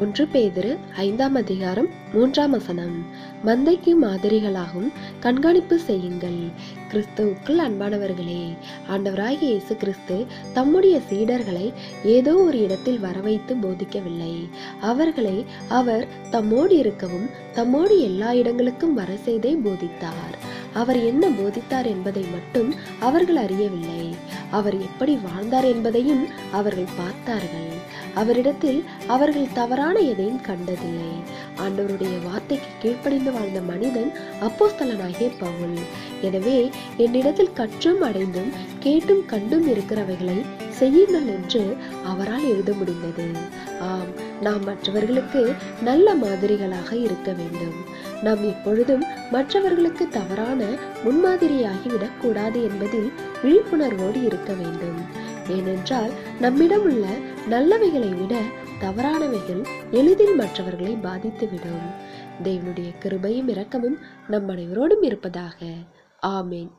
ஒன்று பேதிரு ஐந்தாம் அதிகாரம் மூன்றாம் வசனம். மந்தைக்கு மாதிரிகளாகவும் கண்காணிப்பு செய்யுங்கள். கிறிஸ்துவுக்குள் அன்பானவர்களே ஆண்டவராகிய இயேசு கிறிஸ்து தம்முடைய சீடர்களை ஏதோ ஒரு இடத்தில் வரவைத்து போதிக்கவில்லை. அவர்களை அவர் தம்மோடு இருக்கவும் தம்மோடு எல்லா இடங்களுக்கும் வர செய்தே போதித்தார். அவர் என்ன போதித்தார் என்பதை மட்டும் அவர்கள் அறியவில்லை. அவர் எப்படி வாழ்ந்தார் என்பதையும் அவர்கள் பார்த்தார்கள். அவரிடத்தில் அவர்கள் தவறான எதையும் கண்டதில்லை. ஆண்டவருடைய வார்த்தைக்கு கீழ்ப்படிந்து வாழ்ந்த மனிதன் அப்போஸ்தலனாகிய பவுல். எனவே என்னிடத்தில் கற்றும் அடைந்தும் கேட்டும் கண்டும் இருக்கிறவைகளை செய்யுங்கள் என்று அவரால் எழுத முடிந்தது. ஆம் நாம் மற்றவர்களுக்கு நல்ல மாதிரிகளாக இருக்க வேண்டும். நாம் எப்பொழுதும் மற்றவர்களுக்கு தவறான முன்மாதிரியாகிவிடக் கூடாது என்பதில் விழிப்புணர்வோடு இருக்க வேண்டும். ஏனென்றால் நம்மிடம் உள்ள நல்லவைகளை விட தவறானவைகள் எளிதில் மற்றவர்களை பாதித்துவிடும். தேவனுடைய கிருபையும் இரக்கமும் நம் அனைவரோடும் இருப்பதாக. ஆமேன்.